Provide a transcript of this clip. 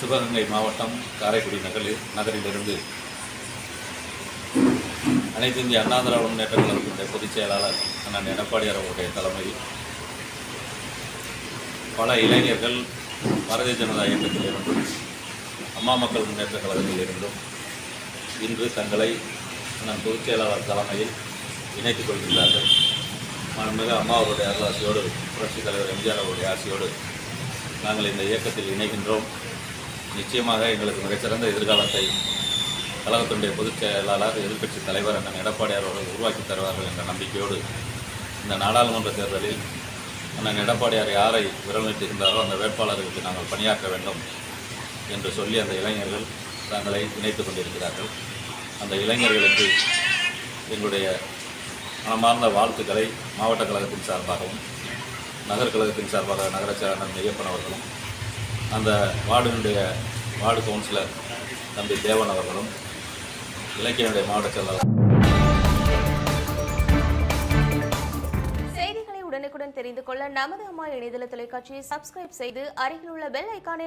சிவகங்கை மாவட்டம் காரைக்குடி நகரில் நகரிலிருந்து அனைத்து இந்திய அண்ணா திராவிட முன்னேற்ற கழகத்தினுடைய பொதுச் செயலாளர் அண்ணன் எடப்பாடியார் அவருடைய தலைமையில் பல இளைஞர்கள் பாரதிய ஜனதா இயக்கத்தில் இருந்தும் அம்மா மக்கள் முன்னேற்ற கழகத்தில் இருந்தும் இன்று தங்களை அண்ணன் பொதுச் செயலாளர் தலைமையில் இணைத்துக் கொள்கின்றார்கள். மாண்புமிகு அம்மா அவருடைய அருளாசியோடு புரட்சித் தலைவர் எம்ஜிஆர் அவருடைய ஆசியோடு நாங்கள் இந்த இயக்கத்தில் இணைகின்றோம். நிச்சயமாக எங்களுக்கு மிகச்சிறந்த எதிர்காலத்தை கழகத்தினுடைய பொதுச் செயலாளர் எதிர்க்கட்சி தலைவர் அண்ணன் எடப்பாடியார் அவர்கள் உருவாக்கி தருவார்கள் என்ற நம்பிக்கையோடு இந்த நாடாளுமன்ற தேர்தலில் அண்ணன் எடப்பாடியார் யாரை விரல் நீட்டுகின்றாரோ அந்த வேட்பாளர்களுக்கு நாங்கள் பணியாற்ற வேண்டும் என்று சொல்லி அந்த இளைஞர்கள் தங்களை இணைத்துக் கொண்டிருக்கிறார்கள். அந்த இளைஞர்களுக்கு எங்களுடைய மனமார்ந்த வாழ்த்துக்களை மாவட்ட கழகத்தின் சார்பாகவும் நகர் கழகத்தின் சார்பாக நகர செயலாளர் ஐயப்பன் அவர்களும் அந்த வார்டினுடைய வார்டு கவுன்சிலர் தம்பி தேவன் அவர்களும் இலக்கியனுடைய மாவட்ட செயலாளர். செய்திகளை உடனுக்குடன் தெரிந்து கொள்ள நமது அம்மா இணையதள தொலைக்காட்சியை சப்ஸ்கிரைப் செய்து அருகில் உள்ள பெல் ஐக்கானை